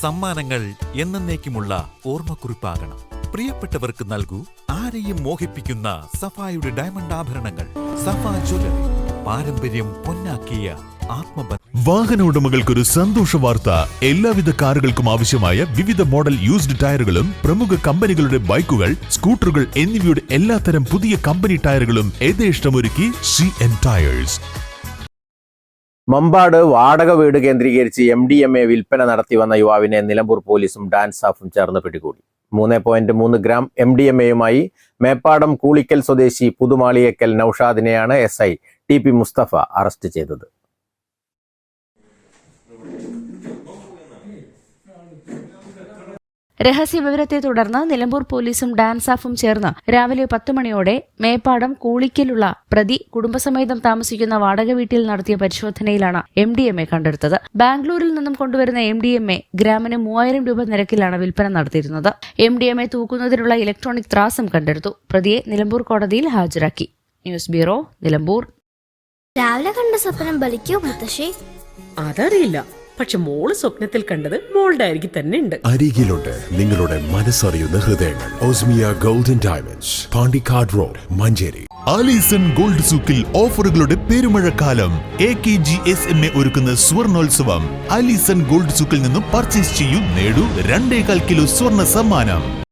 സമ്മാനങ്ങൾ എന്നേക്കുമുള്ള ഓർമ്മക്കുറിപ്പാകണം. പ്രിയപ്പെട്ടവർക്ക് നൽകൂ ആരെയും മോഹിപ്പിക്കുന്ന സഫായുടെ ഡയമണ്ട് ആഭരണങ്ങൾ. സഫാ ജ്വല്ലറി പാരമ്പര്യം പൊന്നാക്കിയ ആത്മബന്ധം. വാഹന ഉടമകൾക്കൊരു സന്തോഷ വാർത്ത. എല്ലാവിധ കാറുകൾക്കും ആവശ്യമായ വിവിധ മോഡൽ യൂസ്ഡ് ടയറുകളും പ്രമുഖ കമ്പനികളുടെ ബൈക്കുകൾ സ്കൂട്ടറുകൾ എന്നിവയുടെ എല്ലാത്തരം പുതിയ കമ്പനി ടയറുകളും യഥേഷ്ടമൊരുക്കി സി എൻ ടയേഴ്സ് മമ്പാട് വാടക വീട് കേന്ദ്രീകരിച്ച് എം ഡി എം എ വിൽപ്പന നടത്തി വന്ന യുവാവിനെ നിലമ്പൂർ പോലീസും ഡാൻസ് സ്റ്റാഫും ചേർന്ന് പിടികൂടി. മൂന്ന് പോയിന്റ് മൂന്ന് ഗ്രാം എം ഡി എം എയുമായി മേപ്പാടം കൂളിക്കൽ സ്വദേശി Puthumaliyakkal നൌഷാദിനെയാണ് S I T P Mustafa arrest ചെയ്തത്. രഹസ്യവിവരത്തെ തുടർന്ന് നിലമ്പൂർ പോലീസും ഡാൻസാഫും ചേർന്ന് രാവിലെ പത്ത് മണിയോടെ മേപ്പാടം കൂളിക്കലുള്ള പ്രതി കുടുംബസമേതം താമസിക്കുന്ന വാടക വീട്ടിൽ നടത്തിയ പരിശോധനയിലാണ് എം ഡി എം എ കണ്ടെടുത്തത്. ബാംഗ്ലൂരിൽ നിന്നും കൊണ്ടുവരുന്ന എം ഡി എം എ ഗ്രാമിന് മൂവായിരം രൂപ നിരക്കിലാണ് വിൽപ്പന നടത്തിയിരുന്നത്. എം ഡി എം എ തൂക്കുന്നതിനുള്ള ഇലക്ട്രോണിക് ത്രാസം കണ്ടെടുത്തു. പ്രതിയെ നിലമ്പൂർ കോടതിയിൽ ഹാജരാക്കി. News bureau Nilambur. രാവിലെ കണ്ട സ്വപ്നം ബലിക്കോ മുത്തശ്ശി? അതറിയില്ല. പക്ഷെ മോൾ സ്വപ്നത്തിൽ കണ്ടത് മോളുടെ അരികിൽ തന്നെ ഉണ്ട്. അരികിലുണ്ട് നിങ്ങളുടെ മനസ്സറിയുന്ന ഹൃദയങ്ങൾ. Osmia golden diamonds Pandikkad road Manjeri. Alison gold സൂക്കിൽ ഓഫറുകളുടെ പെരുമഴക്കാലം. A K G S M A ഒരുക്കുന്ന സ്വർണോത്സവം ആലീസൺ ഗോൾഡ് സൂക്കിൽ നിന്നും പർച്ചേസ് ചെയ്യൂ നേടൂ രണ്ടേകാൽ കിലോ സ്വർണ സമ്മാനം.